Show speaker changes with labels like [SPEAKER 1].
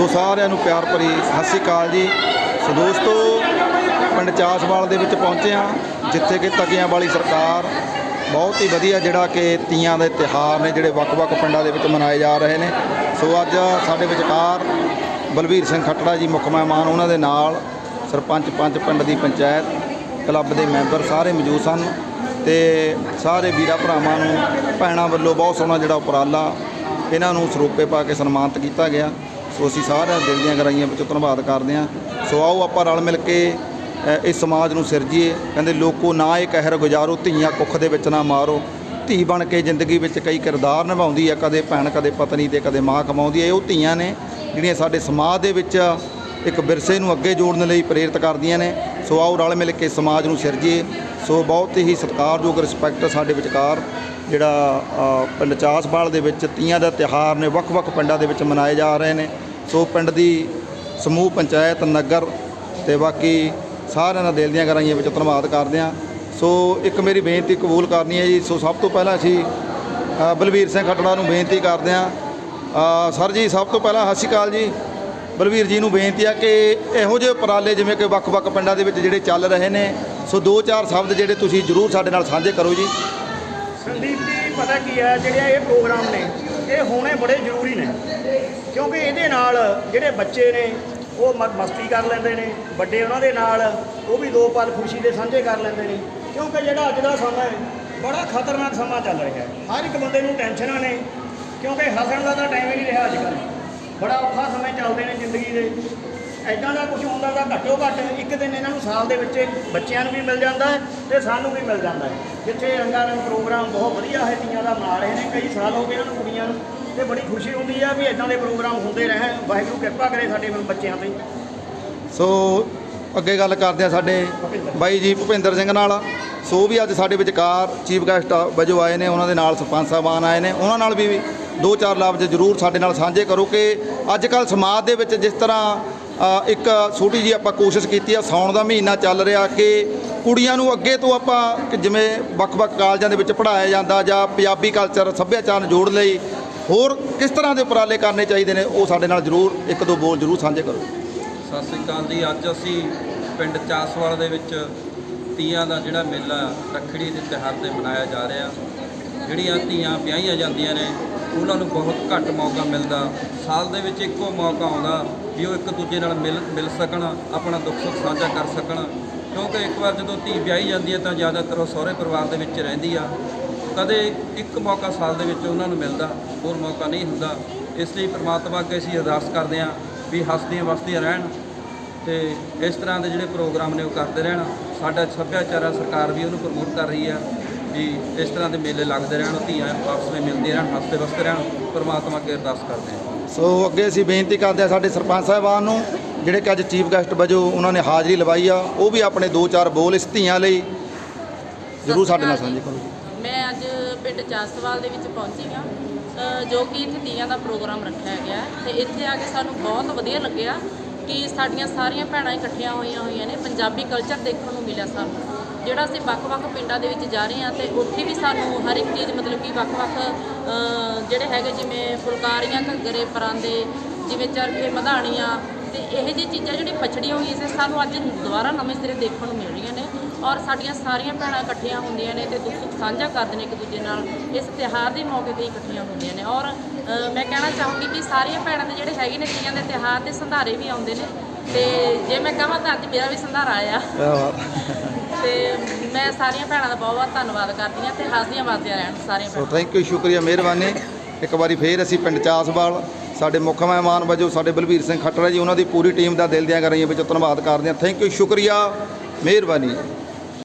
[SPEAKER 1] ਸੋ ਸਾਰਿਆਂ ਨੂੰ ਪਿਆਰ ਭਰੀ ਸਤਿ ਸ਼੍ਰੀ ਅਕਾਲ ਜੀ। ਸੋ ਦੋਸਤੋ, ਪਿੰਡ ਚਾਸਵਾਲ ਦੇ ਵਿੱਚ ਪਹੁੰਚੇ ਹਾਂ, ਜਿੱਥੇ ਕਿ ਤਕਿਆਂ ਵਾਲੀ ਸਰਕਾਰ ਬਹੁਤ ਹੀ ਵਧੀਆ ਜਿਹੜਾ ਕਿ ਤੀਆਂ ਦੇ ਤਿਹਾਰ ਨੇ, ਜਿਹੜੇ ਵੱਖ-ਵੱਖ ਪਿੰਡਾਂ ਦੇ ਵਿੱਚ ਮਨਾਏ ਜਾ ਰਹੇ ਨੇ। ਸੋ ਅੱਜ ਸਾਡੇ ਵਿਚਕਾਰ ਬਲਵੀਰ ਸਿੰਘ ਖੱਟੜਾ ਜੀ, ਮੁੱਖ ਮਹਿਮਾਨ ਉਹਨਾਂ ਦੇ ਨਾਲ ਸਰਪੰਚ ਪੰਚ ਪਿੰਡ ਦੀ ਪੰਚਾਇਤ ਕਲੱਬ ਦੇ ਮੈਂਬਰ ਸਾਰੇ ਮੌਜੂਦ ਸਨ ਤੇ ਸਾਰੇ ਵੀਰਾਂ ਭਰਾਵਾਂ ਨੂੰ, ਭੈਣਾਂ ਵੱਲੋਂ ਬਹੁਤ ਸੋਹਣਾ ਜਿਹੜਾ ਉਪਰਾਲਾ ਇਹਨਾਂ ਨੂੰ ਸਰੂਪੇ ਪਾ ਕੇ ਸਨਮਾਨਿਤ ਕੀਤਾ ਗਿਆ। ਸੋ ਅਸੀਂ ਸਾਰਿਆਂ ਦਿਲ ਦੀਆਂ ਗਰਾਈਆਂ ਵਿੱਚੋਂ ਧੰਨਵਾਦ ਕਰਦੇ ਹਾਂ। ਸੋ ਆਓ ਆਪਾਂ ਰਲ ਮਿਲ ਕੇ ਇਸ ਸਮਾਜ ਨੂੰ ਸਿਰਜੀਏ। ਕਹਿੰਦੇ ਲੋਕੋ ਨਾ ਇਹ ਕਹਿਰ ਗੁਜ਼ਾਰੋ ਧੀਆਂ ਕੁੱਖ ਦੇ ਵਿੱਚ ਨਾ ਮਾਰੋ। ਧੀ ਬਣ ਕੇ ਜ਼ਿੰਦਗੀ ਵਿੱਚ ਕਈ ਕਿਰਦਾਰ ਨਿਭਾਉਂਦੀ ਹੈ ਕਦੇ ਭੈਣ ਕਦੇ ਪਤਨੀ ਤੇ ਕਦੇ ਮਾਂ ਕਮਾਉਂਦੀ ਹੈ ਉਹ ਧੀਆਂ ਨੇ ਜਿਹੜੀਆਂ ਸਾਡੇ ਸਮਾਜ ਦੇ ਵਿੱਚ ਇੱਕ ਵਿਰਸੇ ਨੂੰ ਅੱਗੇ ਜੋੜਨ ਲਈ ਪ੍ਰੇਰਿਤ ਕਰਦੀਆਂ ਨੇ। ਸੋ ਆਓ ਰਲ ਮਿਲ ਕੇ ਸਮਾਜ ਨੂੰ ਸਿਰਜੀਏ। ਸੋ ਬਹੁਤ ਹੀ ਸਤਿਕਾਰਯੋਗ ਰਿਸਪੈਕਟ ਸਾਡੇ ਵਿਚਕਾਰ ਜਿਹੜਾ ਅ, ਪਿੰਡ ਚਾਸਵਾਲ ਦੇ ਵਿੱਚ ਤੀਆਂ ਦਾ ਤਿਹਾਰ ਨੇ ਵੱਖ-ਵੱਖ ਪਿੰਡਾਂ ਦੇ ਵਿੱਚ ਮਨਾਏ ਜਾ ਰਹੇ ਨੇ। ਸੋ ਪਿੰਡ ਦੀ ਸਮੂਹ ਪੰਚਾਇਤ ਨਗਰ ਤੇ ਬਾਕੀ ਸਾਰਿਆਂ ਦਾ ਦਿਲ ਦੀਆਂ ਗਰਾਈਆਂ ਵਿੱਚ ਧੰਨਵਾਦ ਕਰਦੇ ਹਾਂ। ਸੋ ਇੱਕ ਮੇਰੀ ਬੇਨਤੀ ਕਬੂਲ ਕਰਨੀ ਹੈ ਜੀ। ਸੋ ਸਭ ਤੋਂ ਪਹਿਲਾਂ ਅਸੀਂ ਅ, ਬਲਵੀਰ ਸਿੰਘ ਖੱਟੜਾ ਨੂੰ ਬੇਨਤੀ ਕਰਦੇ ਹਾਂ। ਸਰ ਜੀ ਸਭ ਤੋਂ ਪਹਿਲਾਂ ਸਤਿ ਸ਼੍ਰੀ ਅਕਾਲ ਜੀ। ਬਲਵੀਰ ਜੀ ਨੂੰ ਬੇਨਤੀ ਆ ਕਿ ਇਹੋ ਜਿਹੇ ਉਪਰਾਲੇ ਜਿਵੇਂ ਕਿ ਵੱਖ-ਵੱਖ ਪਿੰਡਾਂ ਦੇ ਵਿੱਚ ਜਿਹੜੇ ਚੱਲ ਰਹੇ ਨੇ ਸੋ ਦੋ ਚਾਰ ਸ਼ਬਦ ਜਿਹੜੇ ਤੁਸੀਂ ਜ਼ਰੂਰ ਸਾਡੇ ਨਾਲ ਸਾਂਝੇ ਕਰੋ ਜੀ।
[SPEAKER 2] ਸੰਦੀਪ ਜੀ ਪਤਾ ਕੀ ਹੈ ਜਿਹੜੇ ਇਹ ਪ੍ਰੋਗਰਾਮ ਨੇ ਇਹ ਹੋਣੇ ਬੜੇ ਜ਼ਰੂਰੀ ਨੇ। ਕਿਉਂਕਿ ਇਹਦੇ ਨਾਲ ਜਿਹੜੇ ਬੱਚੇ ਨੇ, ਉਹ ਮ- ਮਸਤੀ ਕਰ ਲੈਂਦੇ ਨੇ, ਵੱਡੇ ਉਹਨਾਂ ਦੇ ਨਾਲ, ਉਹ ਵੀ ਦੋ ਪਲ ਖੁਸ਼ੀ ਦੇ ਸਾਂਝੇ ਕਰ ਲੈਂਦੇ ਨੇ। ਕਿਉਂਕਿ ਜਿਹੜਾ ਅੱਜ ਦਾ ਸਮਾਂ ਹੈ, ਬੜਾ ਖਤਰਨਾਕ ਸਮਾਂ ਚੱਲ ਰਿਹਾ ਹੈ। ਹਰ ਇੱਕ ਬੰਦੇ ਨੂੰ ਟੈਨਸ਼ਨਾਂ ਨੇ, ਕਿਉਂਕਿ ਹੱਸਣ ਦਾ ਤਾਂ ਟਾਈਮ ਹੀ ਨਹੀਂ ਰਿਹਾ ਅੱਜ ਕੱਲ੍ਹ। ਬੜਾ ਔਖਾ ਸਮੇਂ ਚੱਲਦੇ ਨੇ ਜ਼ਿੰਦਗੀ ਦੇ। ਐਦਾਂ ਦਾ ਕੁਝ ਹੁੰਦਾ ਤਾਂ ਘੱਟੋ ਘੱਟ ਇੱਕ ਦਿਨ ਇਹਨਾਂ ਨੂੰ ਸਾਲ ਦੇ ਵਿੱਚ ਬੱਚਿਆਂ ਨੂੰ ਵੀ ਮਿਲ ਜਾਂਦਾ ਹੈ ਤੇ ਸਾਨੂੰ ਵੀ ਮਿਲ ਜਾਂਦਾ ਹੈ। ਜਿੱਥੇ ਰੰਗਾਂ ਰੰਗ ਪ੍ਰੋਗਰਾਮ ਬਹੁਤ ਵਧੀਆ ਹੈ, ਤੀਆਂ ਦਾ ਮਨਾ ਰਹੇ ਨੇ ਕਈ ਸਾਲ ਹੋ ਗਏ ਇਹਨਾਂ ਨੂੰ ਕੁੜੀਆਂ ਨੂੰ, ਤੇ ਬੜੀ ਖੁਸ਼ੀ ਹੁੰਦੀ ਆ ਵੀ ਇਦਾਂ ਦੇ ਪ੍ਰੋਗਰਾਮ ਹੁੰਦੇ ਰਹਿਣ। ਵਾਹਿਗੁਰੂ ਕਿਰਪਾ ਕਰੇ ਸਾਡੇ ਬੱਚਿਆਂ ਤੇ।
[SPEAKER 1] ਸੋ ਅੱਗੇ ਗੱਲ ਕਰਦੇ ਆ ਸਾਡੇ ਬਾਈ ਜੀ ਭੁਪਿੰਦਰ ਸਿੰਘ ਨਾਲ। ਸੋ ਵੀ ਅੱਜ ਸਾਡੇ ਵਿਚਕਾਰ ਚੀਫ ਗੈਸਟ ਵਜੋਂ ਆਏ ਨੇ, ਉਹਨਾਂ ਦੇ ਨਾਲ ਸਰਪੰਚ ਸਾਹਿਬਾਨ ਆਏ ਨੇ। ਉਹਨਾਂ ਨਾਲ ਵੀ ਦੋ ਚਾਰ ਲਫ਼ਜ਼ ਜ਼ਰੂਰ ਸਾਡੇ ਨਾਲ ਸਾਂਝੇ ਕਰੋ ਕਿ ਅੱਜ ਕੱਲ ਸਮਾਜ ਦੇ ਵਿੱਚ ਜਿਸ ਤਰ੍ਹਾਂ ਇੱਕ ਛੋਟੀ ਜੀ ਆਪਾਂ ਕੋਸ਼ਿਸ਼ ਕੀਤੀ ਆ, ਸਾਉਣ ਦਾ ਮਹੀਨਾ ਚੱਲ ਰਿਹਾ ਕਿ ਕੁੜੀਆਂ ਨੂੰ ਅੱਗੇ ਤੋਂ ਆਪਾਂ ਜਿਵੇਂ ਵੱਖ-ਵੱਖ ਕਾਲਜਾਂ ਦੇ ਵਿੱਚ ਪੜ੍ਹਾਇਆ ਜਾਂਦਾ ਜਾਂ ਪੰਜਾਬੀ ਕਲਚਰ ਸੱਭਿਆਚਾਰ ਨੂੰ ਜੋੜ ਲਈ ਹੋਰ ਕਿਸ ਤਰ੍ਹਾਂ ਦੇ ਉਪਰਾਲੇ ਕਰਨੇ ਚਾਹੀਦੇ ਨੇ, ਉਹ ਸਾਡੇ ਨਾਲ ਜ਼ਰੂਰ ਇੱਕ ਦੋ ਬੋਲ ਜ਼ਰੂਰ ਸਾਂਝੇ ਕਰੋ।
[SPEAKER 3] ਸਤਿ ਸ੍ਰੀ ਅਕਾਲ ਜੀ, ਅੱਜ ਅਸੀਂ ਪਿੰਡ ਚਾਸਵਾਲ ਦੇ ਵਿੱਚ ਤੀਆਂ ਦਾ ਜਿਹੜਾ ਮੇਲਾ, ਰੱਖੜੀ ਦੇ ਤਿਉਹਾਰ ਤੇ ਮਨਾਇਆ ਜਾ ਰਿਹਾ। ਜਿਹੜੀਆਂ ਧੀਆਂ ਵਿਆਹੀਆਂ ਜਾਂਦੀਆਂ ਨੇ, ਉਹਨਾਂ ਨੂੰ ਬਹੁਤ ਘੱਟ ਮੌਕਾ ਮਿਲਦਾ। ਸਾਲ ਦੇ ਵਿੱਚ ਇੱਕੋ ਮੌਕਾ ਆਉਂਦਾ। ਵੀ ਉਹ ਇੱਕ ਦੂਜੇ ਨਾਲ ਮਿਲ ਮਿਲ ਸਕਣ, ਆਪਣਾ ਦੁੱਖ ਸੁੱਖ ਸਾਂਝਾ ਕਰ ਸਕਣ। ਕਿਉਂਕਿ ਇੱਕ ਵਾਰ ਜਦੋਂ ਧੀ ਵਿਆਹੀ ਜਾਂਦੀ ਹੈ ਤਾਂ ਜ਼ਿਆਦਾਤਰ ਉਹ ਸਹੁਰੇ ਪਰਿਵਾਰ ਦੇ ਵਿੱਚ ਰਹਿੰਦੀ ਆ। ਕਦੇ ਇੱਕ ਮੌਕਾ ਸਾਲ ਦੇ ਵਿੱਚ ਉਹਨਾਂ ਨੂੰ ਮਿਲਦਾ, ਹੋਰ ਮੌਕਾ ਨਹੀਂ ਹੁੰਦਾ। ਇਸ ਲਈ ਪ੍ਰਮਾਤਮਾ ਅੱਗੇ ਅਸੀਂ ਅਰਦਾਸ ਕਰਦੇ ਹਾਂ ਵੀ ਹੱਸਦੀਆਂ ਵਸਦੀਆਂ ਰਹਿਣ ਤੇ ਇਸ ਤਰ੍ਹਾਂ ਦੇ ਜਿਹੜੇ ਪ੍ਰੋਗਰਾਮ ਨੇ ਉਹ ਕਰਦੇ ਰਹਿਣ। ਸਾਡਾ ਸੱਭਿਆਚਾਰ ਆ, ਸਰਕਾਰ ਵੀ ਉਹਨੂੰ ਪ੍ਰਮੋਟ ਕਰ ਰਹੀ ਆ। ਵੀ ਇਸ ਤਰ੍ਹਾਂ ਦੇ ਮੇਲੇ ਲੱਗਦੇ ਰਹਿਣ ਧੀਆਂ ਆਪਸ ਵਿੱਚ ਮਿਲਦੀਆਂ ਰਹਿਣ ਹੱਸਦੇ ਵਸਦੇ ਰਹਿਣ ਪ੍ਰਮਾਤਮਾ ਅੱਗੇ ਅਰਦਾਸ ਕਰਦੇ ਹਾਂ।
[SPEAKER 1] ਸੋ ਅੱਗੇ ਅਸੀਂ ਬੇਨਤੀ ਕਰਦੇ ਹਾਂ ਸਾਡੇ ਸਰਪੰਚ ਸਾਹਿਬਾਨ ਨੂੰ ਜਿਹੜੇ ਕਿ ਅੱਜ ਚੀਫ ਗੈਸਟ ਵਜੋਂ ਉਹਨਾਂ ਨੇ ਹਾਜ਼ਰੀ ਲਵਾਈ ਆ ਉਹ ਵੀ ਆਪਣੇ ਦੋ ਚਾਰ ਬੋਲ ਇਸ ਧੀਆਂ ਲਈ ਜ਼ਰੂਰ ਸਾਡੇ ਨਾਲ ਸਾਂਝੇ ਕਰੋ।
[SPEAKER 4] ਮੈਂ ਅੱਜ ਪਿੰਡ ਚਾਸਵਾਲ ਦੇ ਵਿੱਚ ਪਹੁੰਚੀ ਹਾਂ ਅ, ਜੋ ਕਿ ਇੱਥੇ ਤੀਆਂ ਦਾ ਪ੍ਰੋਗਰਾਮ ਰੱਖਿਆ ਗਿਆ ਤੇ ਇੱਥੇ ਆ ਕੇ ਸਾਨੂੰ ਬਹੁਤ ਵਧੀਆ ਲੱਗਿਆ ਕਿ ਸਾਡੀਆਂ ਸਾਰੀਆਂ ਭੈਣਾਂ ਇਕੱਠੀਆਂ ਹੋਈਆਂ ਹੋਈਆਂ ਨੇ ਪੰਜਾਬੀ ਕਲਚਰ ਦੇਖਣ ਨੂੰ ਮਿਲਿਆ ਸਾਨੂੰ। ਜਿਹੜਾ ਅਸੀਂ ਵੱਖ-ਵੱਖ ਪਿੰਡਾਂ ਦੇ ਵਿੱਚ ਜਾ ਰਹੇ ਹਾਂ ਤੇ ਉੱਥੇ ਵੀ ਸਾਨੂੰ ਹਰ ਇੱਕ ਚੀਜ਼ ਮਤਲਬ ਕਿ ਵੱਖ-ਵੱਖ ਜਿਹੜੇ ਹੈਗੇ ਜਿਵੇਂ ਫੁਲਕਾਰੀਆਂ, ਘੱਗਰੇ, ਪਰਾਂਦੇ, ਜਿਵੇਂ ਚਰਖੇ, ਮਧਾਣੀਆਂ ਤੇ ਇਹੋ ਜਿਹੀ ਚੀਜ਼ਾਂ ਜਿਹੜੀ ਪਛੜੀਆਂ ਹੋਈਆਂ ਸੀ ਸਾਨੂੰ ਅੱਜ ਦੁਬਾਰਾ ਨਵੇਂ ਸਿਰੇ ਦੇਖਣ ਨੂੰ ਮਿਲ ਰਹੀਆਂ ਨੇ ਔਰ ਸਾਡੀਆਂ ਸਾਰੀਆਂ ਭੈਣਾਂ ਇਕੱਠੀਆਂ ਹੁੰਦੀਆਂ ਨੇ ਤੇ ਦੁੱਖ ਸੁੱਖ ਸਾਂਝਾ ਕਰਦੇ ਨੇ ਇੱਕ ਦੂਜੇ ਨਾਲ, ਇਸ ਤਿਉਹਾਰ ਦੇ ਮੌਕੇ ਤੇ ਇਕੱਠੀਆਂ ਹੁੰਦੀਆਂ ਨੇ ਔਰ ਮੈਂ ਕਹਿਣਾ ਚਾਹੂੰਗੀ ਕਿ ਸਾਰੀਆਂ ਭੈਣਾਂ ਦੇ ਜਿਹੜੇ ਹੈਗੇ ਨੇ ਤੀਆਂ ਦੇ ਤਿਉਹਾਰ ਤੇ ਸੰਧਾਰੇ ਵੀ ਆਉਂਦੇ ਨੇ ਤੇ ਜੇ ਮੈਂ ਕਹਾਂ ਤਾਂ ਅੱਜ ਮੇਰਾ ਵੀ ਸੰਧਾਰਾ ਆਇਆ। ਤੇ ਮੈਂ ਸਾਰੀਆਂ ਭੈਣਾਂ ਦਾ ਬਹੁਤ ਬਹੁਤ ਧੰਨਵਾਦ ਕਰਦੀ ਹਾਂ ਤੇ ਹੱਸਦੀਆਂ ਵਸਦੀਆਂ ਰਹਿਣ ਸਾਰੀਆਂ
[SPEAKER 1] ਸੋ
[SPEAKER 4] ਭੈਣਾਂ।
[SPEAKER 1] ਥੈਂਕ ਯੂ ਸ਼ੁਕਰੀਆ ਮਿਹਰਬਾਨੀ। ਇੱਕ ਵਾਰੀ ਫੇਰ ਅਸੀਂ ਪਿੰਡ ਚਾਸਵਾਲ ਸਾਡੇ ਮੁੱਖ ਮਹਿਮਾਨ ਵਜੋਂ ਸਾਡੇ ਬਲਵੀਰ ਸਿੰਘ ਖੱਟੜਾ ਜੀ ਉਹਨਾਂ ਦੀ ਪੂਰੀ ਟੀਮ ਦਾ ਦਿਲ ਦੀਆਂ ਗਰਾਈਆਂ ਵਿੱਚੋਂ ਧੰਨਵਾਦ ਕਰਦੇ ਹਾਂ। ਥੈਂਕ ਯੂ ਸ਼ੁਕਰੀਆ ਮਿਹਰਬਾਨੀ।